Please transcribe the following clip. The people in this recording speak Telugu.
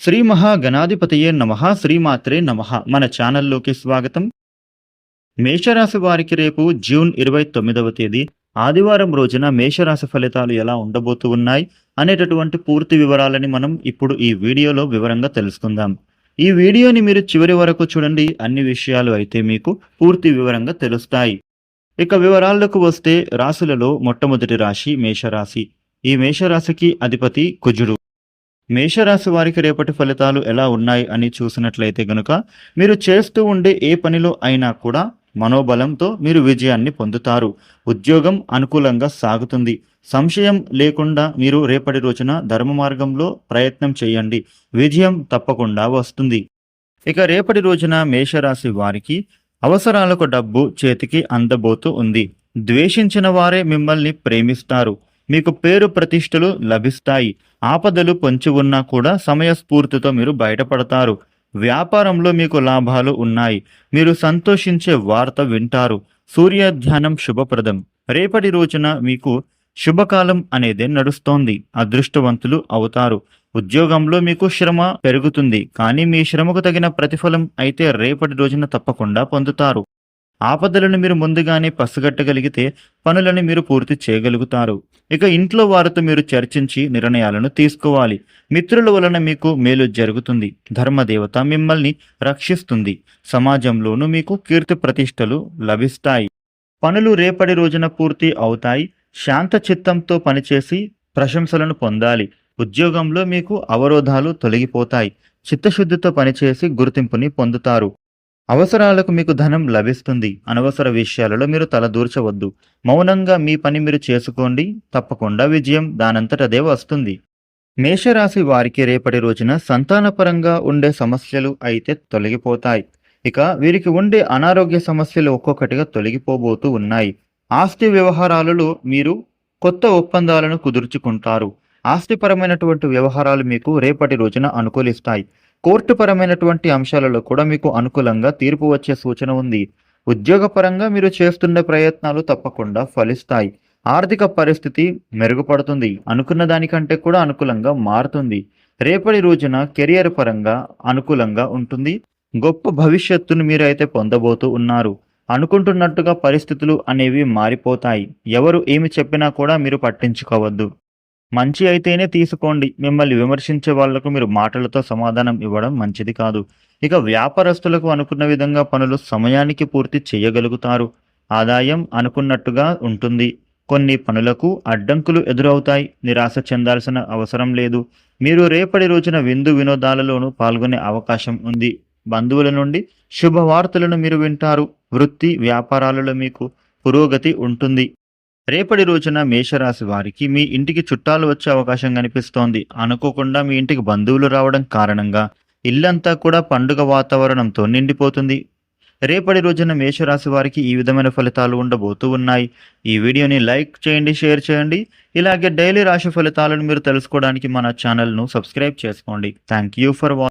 శ్రీ మహాగణాధిపతయే నమ శ్రీమాత్రే నమ. మన ఛానల్లోకి స్వాగతం. మేషరాశి వారికి రేపు జూన్ ఇరవై తొమ్మిదవ తేదీ ఆదివారం రోజున మేషరాశి ఫలితాలు ఎలా ఉండబోతూ ఉన్నాయి అనేటటువంటి పూర్తి వివరాలని మనం ఇప్పుడు ఈ వీడియోలో వివరంగా తెలుసుకుందాం. ఈ వీడియోని మీరు చివరి వరకు చూడండి అన్ని విషయాలు అయితే మీకు పూర్తి వివరంగా తెలుస్తాయి. ఇక వివరాలకు వస్తే రాశులలో మొట్టమొదటి రాశి మేషరాశి. ఈ మేషరాశికి అధిపతి కుజుడు. మేషరాశి వారికి రేపటి ఫలితాలు ఎలా ఉన్నాయి అని చూసినట్లయితే గనుక మీరు చేస్తూ ఉండే ఏ పనిలో అయినా కూడా మనోబలంతో మీరు విజయాన్ని పొందుతారు. ఉద్యోగం అనుకూలంగా సాగుతుంది. సంశయం లేకుండా మీరు రేపటి రోజున ధర్మ మార్గంలో ప్రయత్నం చేయండి. విజయం తప్పకుండా వస్తుంది. ఇక రేపటి రోజున మేషరాశి వారికి అవసరాలకు డబ్బు చేతికి అందబోతూ ఉంది. ద్వేషించిన వారే మిమ్మల్ని ప్రేమిస్తారు. మీకు పేరు ప్రతిష్టలు లభిస్తాయి. ఆపదలు పొంచి ఉన్నా కూడా సమయస్ఫూర్తితో మీరు బయటపడతారు. వ్యాపారంలో మీకు లాభాలు ఉన్నాయి. మీరు సంతోషించే వార్త వింటారు. సూర్య ధ్యానం శుభప్రదం. రేపటి రోజున మీకు శుభకాలం అనేది నడుస్తోంది. అదృష్టవంతులు అవుతారు. ఉద్యోగంలో మీకు శ్రమ పెరుగుతుంది. కానీ మీ శ్రమకు తగిన ప్రతిఫలం అయితే రేపటి రోజున తప్పకుండా పొందుతారు. ఆపదలను మీరు ముందుగానే పసిగట్టగలిగితే పనులను మీరు పూర్తి చేయగలుగుతారు. ఇక ఇంట్లో వారితో మీరు చర్చించి నిర్ణయాలను తీసుకోవాలి. మిత్రుల వలన మీకు మేలు జరుగుతుంది. ధర్మదేవత మిమ్మల్ని రక్షిస్తుంది. సమాజంలోనూ మీకు కీర్తి ప్రతిష్టలు లభిస్తాయి. పనులు రేపటి రోజున పూర్తి అవుతాయి. శాంత చిత్తంతో పనిచేసి ప్రశంసలను పొందాలి. ఉద్యోగంలో మీకు అవరోధాలు తొలగిపోతాయి. చిత్తశుద్ధితో పనిచేసి గుర్తింపుని పొందుతారు. అవసరాలకు మీకు ధనం లభిస్తుంది. అనవసర విషయాలలో మీరు తలదూర్చవద్దు మౌనంగా మీ పని మీరు చేసుకోండి. తప్పకుండా విజయం దానంతటదే వస్తుంది. మేషరాశి వారికి రేపటి రోజున సంతానపరంగా ఉండే సమస్యలు అయితే తొలగిపోతాయి. ఇక వీరికి ఉండే అనారోగ్య సమస్యలు ఒక్కొక్కటిగా తొలగిపోబోతూ ఉన్నాయి. ఆస్తి వ్యవహారాలలో మీరు కొత్త ఒప్పందాలను కుదుర్చుకుంటారు. ఆస్తిపరమైనటువంటి వ్యవహారాలు మీకు రేపటి రోజున అనుకూలిస్తాయి. కోర్టుపరమైనటువంటి అంశాలలో కూడా మీకు అనుకూలంగా తీర్పు వచ్చే సూచన ఉంది. ఉద్యోగపరంగా మీరు చేస్తున్న ప్రయత్నాలు తప్పకుండా ఫలిస్తాయి. ఆర్థిక పరిస్థితి మెరుగుపడుతుంది. అనుకున్న దానికంటే కూడా అనుకూలంగా మారుతుంది. రేపటి రోజున కెరియర్ పరంగా అనుకూలంగా ఉంటుంది. గొప్ప భవిష్యత్తును మీరైతే పొందబోతూ ఉన్నారు. అనుకుంటున్నట్టుగా పరిస్థితులు అనేవి మారిపోతాయి. ఎవరు ఏమి చెప్పినా కూడా మీరు పట్టించుకోవద్దు. మంచి అయితేనే తీసుకోండి. మిమ్మల్ని విమర్శించే వాళ్ళకు మీరు మాటలతో సమాధానం ఇవ్వడం మంచిది కాదు. ఇక వ్యాపారస్తులకు అనుకున్న విధంగా పనులు సమయానికి పూర్తి చేయగలుగుతారు. ఆదాయం అనుకున్నట్టుగా ఉంటుంది. కొన్ని పనులకు అడ్డంకులు ఎదురవుతాయి. నిరాశ చెందాల్సిన అవసరం లేదు. మీరు రేపటి రోజున విందు వినోదాలలోనూ పాల్గొనే అవకాశం ఉంది. బంధువుల నుండి శుభవార్తలను మీరు వింటారు. వృత్తి వ్యాపారాలలో మీకు పురోగతి ఉంటుంది. రేపటి రోజున మేషరాశి వారికి మీ ఇంటికి చుట్టాలు వచ్చే అవకాశం కనిపిస్తోంది. అనుకోకుండా మీ ఇంటికి బంధువులు రావడం కారణంగా ఇల్లంతా కూడా పండుగ వాతావరణంతో నిండిపోతుంది. రేపటి రోజున మేషరాశి వారికి ఈ విధమైన ఫలితాలు ఉండబోతూ ఉన్నాయి. ఈ వీడియోని లైక్ చేయండి షేర్ చేయండి. ఇలాగే డైలీ రాశి ఫలితాలను మీరు తెలుసుకోవడానికి మన ఛానల్ను సబ్స్క్రైబ్ చేసుకోండి. Thank you for watching